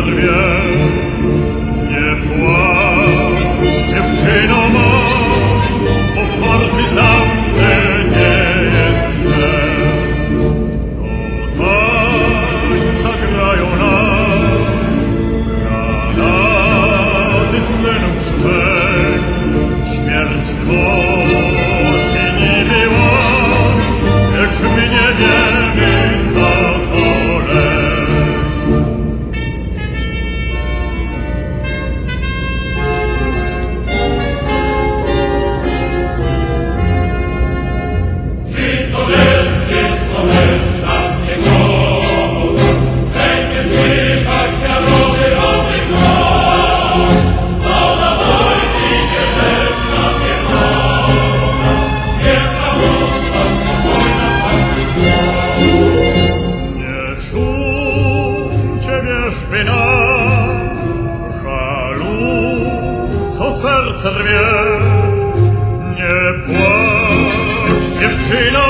servir nas żalu, co serce rwie. Nie płacz, dziewczyno,